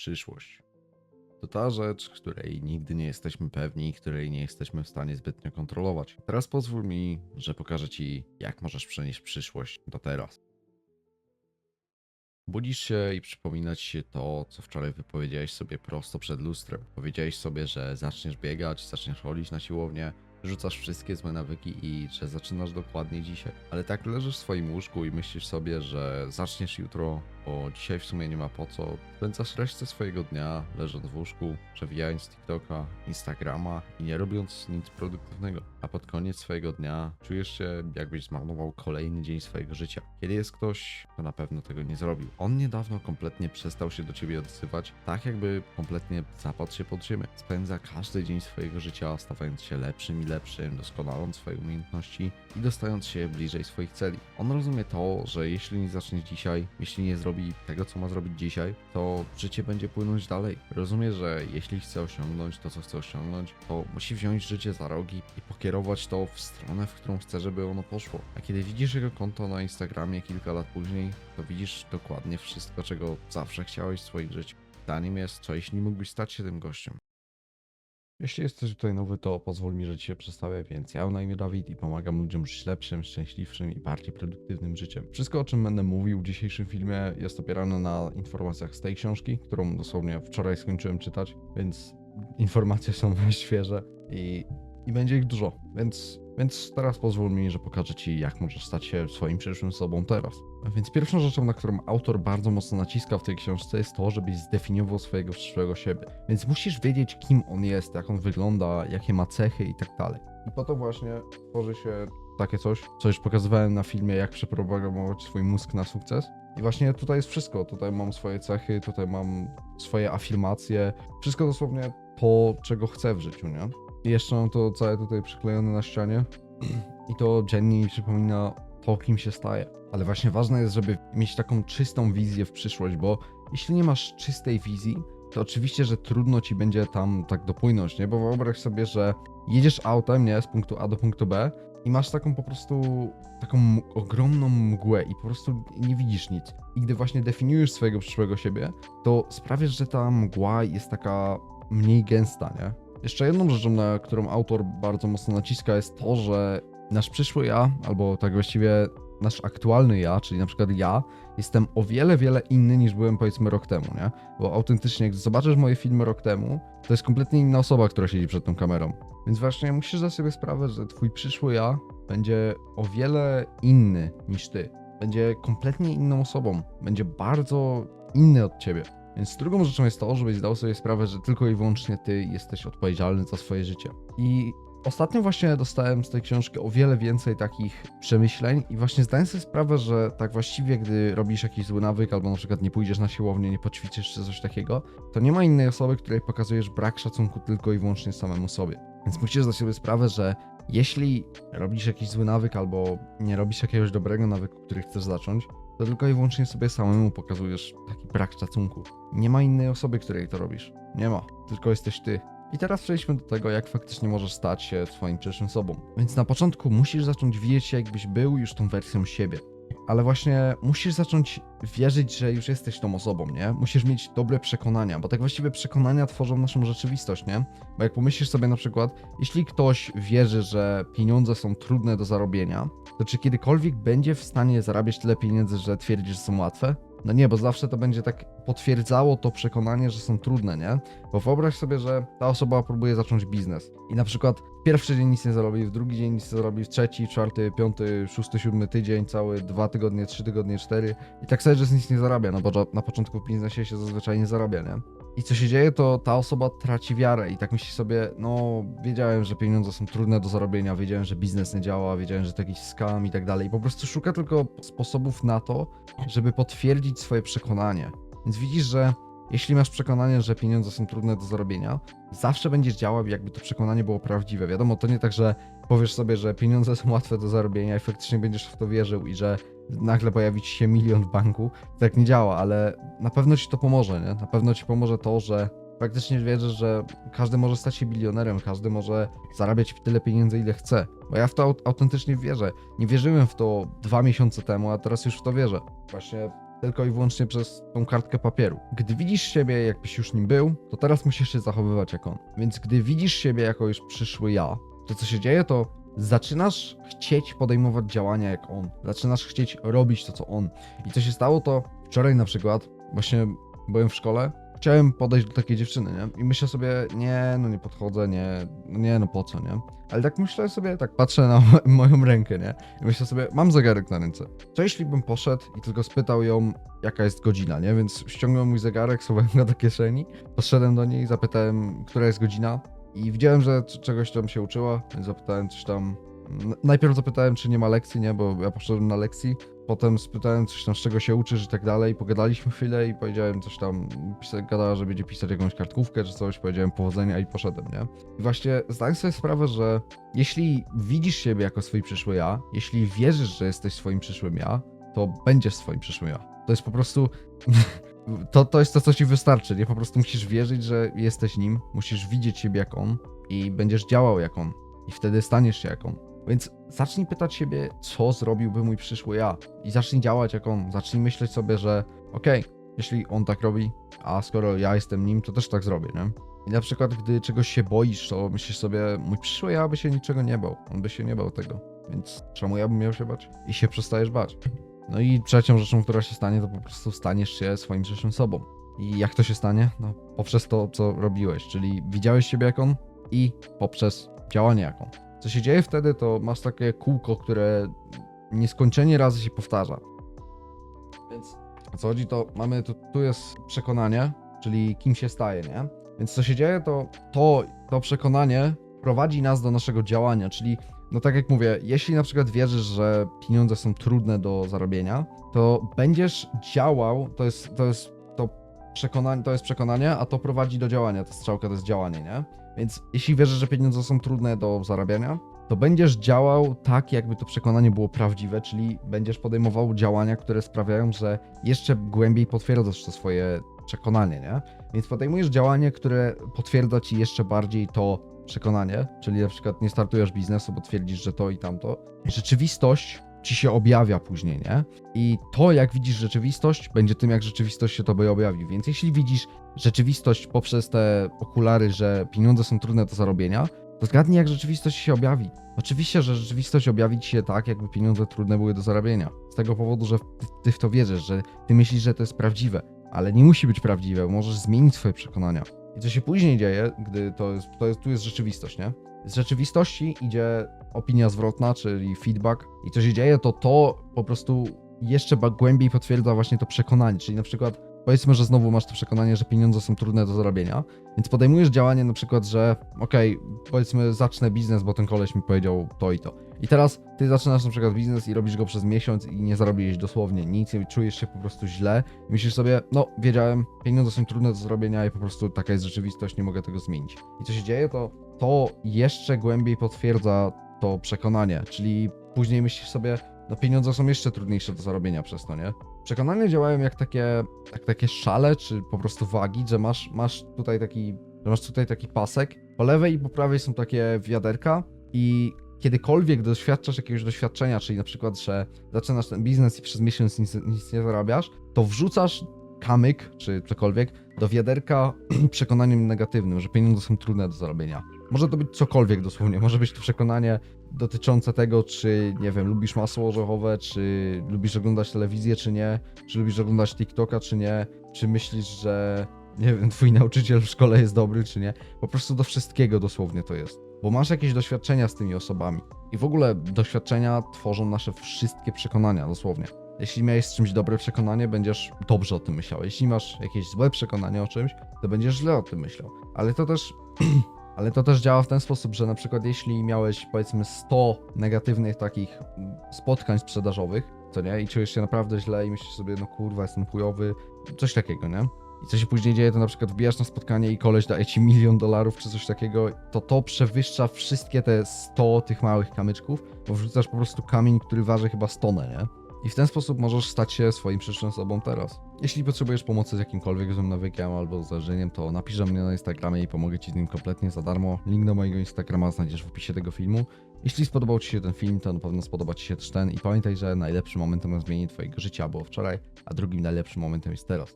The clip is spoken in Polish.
przyszłość. To ta rzecz, której nigdy nie jesteśmy pewni, której nie jesteśmy w stanie zbytnio kontrolować. Teraz pozwól mi, że pokażę Ci, jak możesz przenieść przyszłość do teraz. Budzisz się i przypomina ci się to, co wczoraj wypowiedziałeś sobie prosto przed lustrem. Powiedziałeś sobie, że zaczniesz biegać, zaczniesz chodzić na siłownię, rzucasz wszystkie złe nawyki i że zaczynasz dokładnie dzisiaj. Ale tak leżysz w swoim łóżku i myślisz sobie, że zaczniesz jutro, bo dzisiaj w sumie nie ma po co. Spędzasz resztę swojego dnia leżąc w łóżku, przewijając TikToka, Instagrama i nie robiąc nic produktywnego. A pod koniec swojego dnia czujesz się, jakbyś zmarnował kolejny dzień swojego życia. Kiedy jest ktoś, kto na pewno tego nie zrobił. On niedawno kompletnie przestał się do ciebie odzywać, tak jakby kompletnie zapadł się pod ziemię. Spędza każdy dzień swojego życia, stawając się lepszym i lepszym, doskonaląc swoje umiejętności i dostając się bliżej swoich celi. On rozumie to, że jeśli nie zacznie dzisiaj, jeśli nie zrobi tego, co ma zrobić dzisiaj, to życie będzie płynąć dalej. Rozumie, że jeśli chce osiągnąć to, co chce osiągnąć, to musi wziąć życie za rogi i pokierować to w stronę, w którą chce, żeby ono poszło. A kiedy widzisz jego konto na Instagramie kilka lat później, to widzisz dokładnie wszystko, czego zawsze chciałeś w swoim życiu. Pytaniem jest, co jeśli mógłbyś stać się tym gościem? Jeśli jesteś tutaj nowy, to pozwól mi, że ci się przedstawię, więc ja na imię Dawid i pomagam ludziom żyć lepszym, szczęśliwszym i bardziej produktywnym życiem. Wszystko, o czym będę mówił w dzisiejszym filmie, jest opierane na informacjach z tej książki, którą dosłownie wczoraj skończyłem czytać, więc informacje są świeże i, i będzie ich dużo, więc, więc teraz pozwól mi, że pokażę ci, jak możesz stać się swoim przyszłym sobą teraz. Więc pierwszą rzeczą, na którą autor bardzo mocno naciska w tej książce, jest to, żebyś zdefiniował swojego przyszłego siebie. Więc musisz wiedzieć, kim on jest, jak on wygląda, jakie ma cechy i tak dalej. I po to właśnie tworzy się takie coś, co już pokazywałem na filmie, jak przeprogramować swój mózg na sukces. I właśnie tutaj jest wszystko. Tutaj mam swoje cechy, tutaj mam swoje afirmacje. Wszystko dosłownie to, czego chcę w życiu, nie? Jeszcze mam to całe tutaj przyklejone na ścianie. I to mi przypomina to, kim się staje. Ale właśnie ważne jest, żeby mieć taką czystą wizję w przyszłość, bo jeśli nie masz czystej wizji, to oczywiście, że trudno ci będzie tam tak dopłynąć, nie? Bo wyobraź sobie, że jedziesz autem, nie? Z punktu A do punktu B i masz taką po prostu taką ogromną mgłę i po prostu nie widzisz nic. I gdy właśnie definiujesz swojego przyszłego siebie, to sprawiasz, że ta mgła jest taka mniej gęsta, nie? Jeszcze jedną rzeczą, na którą autor bardzo mocno naciska, jest to, że nasz przyszły ja, albo tak właściwie nasz aktualny ja, czyli na przykład ja, jestem o wiele, wiele inny niż byłem powiedzmy rok temu, nie? Bo autentycznie, jak zobaczysz moje filmy rok temu, to jest kompletnie inna osoba, która siedzi przed tą kamerą. Więc właśnie musisz zdać sobie sprawę, że twój przyszły ja będzie o wiele inny niż ty. Będzie kompletnie inną osobą. Będzie bardzo inny od ciebie. Więc drugą rzeczą jest to, żebyś zdał sobie sprawę, że tylko i wyłącznie ty jesteś odpowiedzialny za swoje życie. I Ostatnio właśnie dostałem z tej książki o wiele więcej takich przemyśleń i właśnie zdałem sobie sprawę, że tak właściwie, gdy robisz jakiś zły nawyk albo na przykład nie pójdziesz na siłownię, nie poćwiczysz czy coś takiego, to nie ma innej osoby, której pokazujesz brak szacunku tylko i wyłącznie samemu sobie. Więc musisz zdać sobie sprawę, że jeśli robisz jakiś zły nawyk albo nie robisz jakiegoś dobrego nawyku, który chcesz zacząć, to tylko i wyłącznie sobie samemu pokazujesz taki brak szacunku. Nie ma innej osoby, której to robisz. Nie ma, tylko jesteś ty. I teraz przejdźmy do tego, jak faktycznie możesz stać się swoim przyszłym sobą. Więc na początku musisz zacząć widzieć się, jakbyś był już tą wersją siebie. Ale właśnie musisz zacząć wierzyć, że już jesteś tą osobą, nie? Musisz mieć dobre przekonania, bo tak właściwie przekonania tworzą naszą rzeczywistość, nie? Bo jak pomyślisz sobie na przykład, jeśli ktoś wierzy, że pieniądze są trudne do zarobienia, to czy kiedykolwiek będzie w stanie zarabiać tyle pieniędzy, że twierdzi, że są łatwe? No nie, bo zawsze to będzie tak potwierdzało to przekonanie, że są trudne, nie? Bo wyobraź sobie, że ta osoba próbuje zacząć biznes i na przykład pierwszy dzień nic nie zarobi, w drugi dzień nic nie zarobi, w trzeci, czwarty, piąty, szósty, siódmy tydzień, cały dwa tygodnie, trzy tygodnie, cztery i tak sobie, że nic nie zarabia, no bo na początku w biznesie się zazwyczaj nie zarabia, nie? I co się dzieje, to ta osoba traci wiarę i tak myśli sobie, no wiedziałem, że pieniądze są trudne do zarobienia, wiedziałem, że biznes nie działa, wiedziałem, że to jakiś scam i tak dalej. I po prostu szuka tylko sposobów na to, żeby potwierdzić swoje przekonanie. Więc widzisz, że jeśli masz przekonanie, że pieniądze są trudne do zarobienia, zawsze będziesz działał, jakby to przekonanie było prawdziwe. Wiadomo, to nie tak, że powiesz sobie, że pieniądze są łatwe do zarobienia i faktycznie będziesz w to wierzył i że nagle pojawi ci się milion w banku. Tak nie działa, ale na pewno ci to pomoże, nie? Na pewno ci pomoże to, że faktycznie wierzysz, że każdy może stać się bilionerem, każdy może zarabiać tyle pieniędzy, ile chce. Bo ja w to aut- autentycznie wierzę. Nie wierzyłem w to dwa miesiące temu, a teraz już w to wierzę. Właśnie tylko i wyłącznie przez tą kartkę papieru. Gdy widzisz siebie, jakbyś już nim był, to teraz musisz się zachowywać jak on. Więc gdy widzisz siebie jako już przyszły ja, to co się dzieje, to zaczynasz chcieć podejmować działania jak on. Zaczynasz chcieć robić to, co on. I co się stało, to wczoraj na przykład, właśnie byłem w szkole, chciałem podejść do takiej dziewczyny, nie? I myślę sobie, nie, no nie podchodzę, nie, no nie, no po co, nie? Ale tak myślę sobie, tak patrzę na mo- moją rękę, nie? I myślę sobie, mam zegarek na ręce. Co jeśli bym poszedł i tylko spytał ją, jaka jest godzina, nie? Więc ściągnąłem mój zegarek, schowałem go do kieszeni, poszedłem do niej, zapytałem, która jest godzina i widziałem, że czegoś tam się uczyła, więc zapytałem coś tam... Najpierw zapytałem, czy nie ma lekcji, nie? Bo ja poszedłem na lekcji, Potem spytałem coś tam, z czego się uczysz i tak dalej. Pogadaliśmy chwilę i powiedziałem coś tam, gadała, że będzie pisać jakąś kartkówkę czy coś. Powiedziałem powodzenia i poszedłem, nie? I właśnie zdałem sobie sprawę, że jeśli widzisz siebie jako swój przyszły ja, jeśli wierzysz, że jesteś swoim przyszłym ja, to będziesz swoim przyszłym ja. To jest po prostu... To, to jest to, co ci wystarczy, nie? Po prostu musisz wierzyć, że jesteś nim, musisz widzieć siebie jak on i będziesz działał jak on. I wtedy staniesz się jak on. Więc zacznij pytać siebie, co zrobiłby mój przyszły ja. I zacznij działać jak on. Zacznij myśleć sobie, że okej, jeśli on tak robi, a skoro ja jestem nim, to też tak zrobię, nie? I na przykład, gdy czegoś się boisz, to myślisz sobie, mój przyszły ja by się niczego nie bał. On by się nie bał tego. Więc czemu ja bym miał się bać? I się przestajesz bać. No i trzecią rzeczą, która się stanie, to po prostu staniesz się swoim przyszłym sobą. I jak to się stanie? No, poprzez to, co robiłeś, czyli widziałeś siebie jak on i poprzez działanie jak on. Co się dzieje wtedy, to masz takie kółko, które nieskończenie razy się powtarza. Więc o co chodzi, to mamy, tu, tu jest przekonanie, czyli kim się staje, nie? Więc co się dzieje, to to, to przekonanie prowadzi nas do naszego działania, czyli no tak jak mówię, jeśli na przykład wierzysz, że pieniądze są trudne do zarobienia, to będziesz działał, to jest, to jest to przekonanie, to jest przekonanie, a to prowadzi do działania, ta strzałka to jest działanie, nie? Więc jeśli wierzysz, że pieniądze są trudne do zarabiania, to będziesz działał tak, jakby to przekonanie było prawdziwe, czyli będziesz podejmował działania, które sprawiają, że jeszcze głębiej potwierdzasz to swoje przekonanie, nie? Więc podejmujesz działanie, które potwierdza ci jeszcze bardziej to przekonanie, czyli na przykład nie startujesz biznesu, bo twierdzisz, że to i tamto. Rzeczywistość ci się objawia później, nie? I to, jak widzisz rzeczywistość, będzie tym, jak rzeczywistość się tobie objawi. Więc jeśli widzisz rzeczywistość poprzez te okulary, że pieniądze są trudne do zarobienia, to zgadnij, jak rzeczywistość się objawi. Oczywiście, że rzeczywistość objawi ci się tak, jakby pieniądze trudne były do zarabiania. Z tego powodu, że ty, w to wierzysz, że ty myślisz, że to jest prawdziwe. Ale nie musi być prawdziwe, możesz zmienić swoje przekonania. I co się później dzieje, gdy to jest, to jest tu jest rzeczywistość, nie? Z rzeczywistości idzie opinia zwrotna, czyli feedback. I co się dzieje, to to po prostu jeszcze głębiej potwierdza właśnie to przekonanie. Czyli na przykład powiedzmy, że znowu masz to przekonanie, że pieniądze są trudne do zarobienia, więc podejmujesz działanie na przykład, że okej, powiedzmy zacznę biznes, bo ten koleś mi powiedział to i to. I teraz ty zaczynasz na przykład biznes i robisz go przez miesiąc i nie zarobiłeś dosłownie nic i czujesz się po prostu źle. I myślisz sobie, no wiedziałem, pieniądze są trudne do zrobienia i po prostu taka jest rzeczywistość, nie mogę tego zmienić. I co się dzieje, to to jeszcze głębiej potwierdza to przekonanie, czyli później myślisz sobie, no pieniądze są jeszcze trudniejsze do zarobienia przez to, nie? Przekonania działają jak takie, jak takie szale, czy po prostu wagi, że masz, masz tutaj taki, że masz tutaj taki pasek, po lewej i po prawej są takie wiaderka i kiedykolwiek doświadczasz jakiegoś doświadczenia, czyli na przykład, że zaczynasz ten biznes i przez miesiąc nic, nic nie zarabiasz, to wrzucasz kamyk, czy cokolwiek, do wiaderka przekonaniem negatywnym, że pieniądze są trudne do zarobienia. Może to być cokolwiek dosłownie, może być to przekonanie dotyczące tego, czy, nie wiem, lubisz masło orzechowe, czy lubisz oglądać telewizję, czy nie, czy lubisz oglądać TikToka, czy nie, czy myślisz, że, nie wiem, twój nauczyciel w szkole jest dobry, czy nie. Po prostu do wszystkiego dosłownie to jest. Bo masz jakieś doświadczenia z tymi osobami. I w ogóle doświadczenia tworzą nasze wszystkie przekonania, dosłownie. Jeśli miałeś z czymś dobre przekonanie, będziesz dobrze o tym myślał. Jeśli masz jakieś złe przekonanie o czymś, to będziesz źle o tym myślał. Ale to też ale to też działa w ten sposób, że na przykład jeśli miałeś powiedzmy 100 negatywnych takich spotkań sprzedażowych, co nie, i czujesz się naprawdę źle i myślisz sobie, no kurwa, jestem chujowy, coś takiego, nie? I co się później dzieje, to na przykład wbijasz na spotkanie i koleś daje ci milion dolarów czy coś takiego, to to przewyższa wszystkie te 100 tych małych kamyczków, bo wrzucasz po prostu kamień, który waży chyba stonę, nie? I w ten sposób możesz stać się swoim przyszłym sobą teraz. Jeśli potrzebujesz pomocy z jakimkolwiek złym nawykiem albo zdarzeniem, to napisz do mnie na Instagramie i pomogę Ci z nim kompletnie za darmo. Link do mojego Instagrama znajdziesz w opisie tego filmu. Jeśli spodobał Ci się ten film, to na pewno spodoba Ci się też ten i pamiętaj, że najlepszym momentem na zmianie Twojego życia było wczoraj, a drugim najlepszym momentem jest teraz.